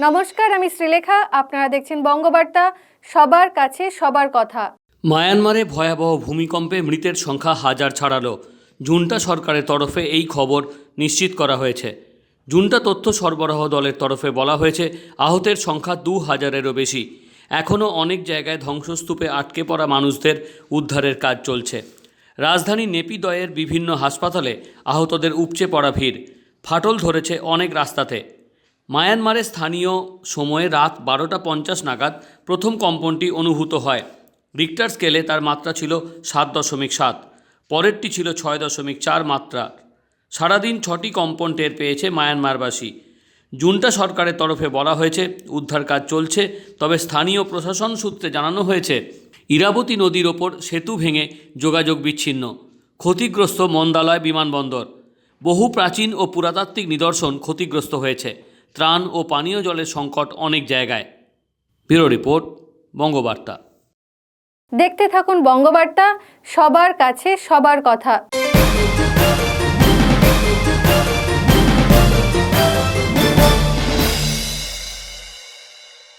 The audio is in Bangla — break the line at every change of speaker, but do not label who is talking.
নমস্কার, আমি শ্রীলেখা। আপনারা দেখছেন বঙ্গবার্তা। সবার কাছে সবার কথা।
মায়ানমারে ভয়াবহ ভূমিকম্পে মৃতের সংখ্যা হাজার ছাড়ালো। জুনটা সরকারের তরফে এই খবর নিশ্চিত করা হয়েছে। জুনটা তথ্য সরবরাহ দলের তরফে বলা হয়েছে, আহতের সংখ্যা দু হাজারেরও বেশি। এখনও অনেক জায়গায় ধ্বংসস্তূপে আটকে পড়া মানুষদের উদ্ধারের কাজ চলছে। রাজধানী নেপিদয়ের বিভিন্ন হাসপাতালে আহতদের উপচে পড়া ভিড়। ফাটল ধরেছে অনেক রাস্তাতে। মায়ানমারে স্থানীয় সময়ে রাত বারোটা পঞ্চাশ নাগাদ প্রথম কম্পনটি অনুভূত হয়। রিক্টার স্কেলে তার মাত্রা ছিল সাত দশমিক সাত, পরেরটি ছিল ছয় দশমিক চার মাত্রা। সারাদিন ছটি কম্পন টের পেয়েছে মায়ানমারবাসী। জুনটা সরকারের তরফে বলা হয়েছে, উদ্ধার কাজ চলছে, তবে স্থানীয় প্রশাসন সূত্রে জানানো হয়েছে, ইরাবতী নদীর ওপর সেতু ভেঙে যোগাযোগ বিচ্ছিন্ন, ক্ষতিগ্রস্ত মন্দালয় বিমানবন্দর। বহু প্রাচীন ও পুরাতাত্ত্বিক নিদর্শন ক্ষতিগ্রস্ত হয়েছে। ত্রাণ ও পানীয় জলের সংকট অনেক জায়গায়। Bureau report, Bangabarta.
দেখতে থাকুন বঙ্গবার্তা, সবার কাছে সবার কথা।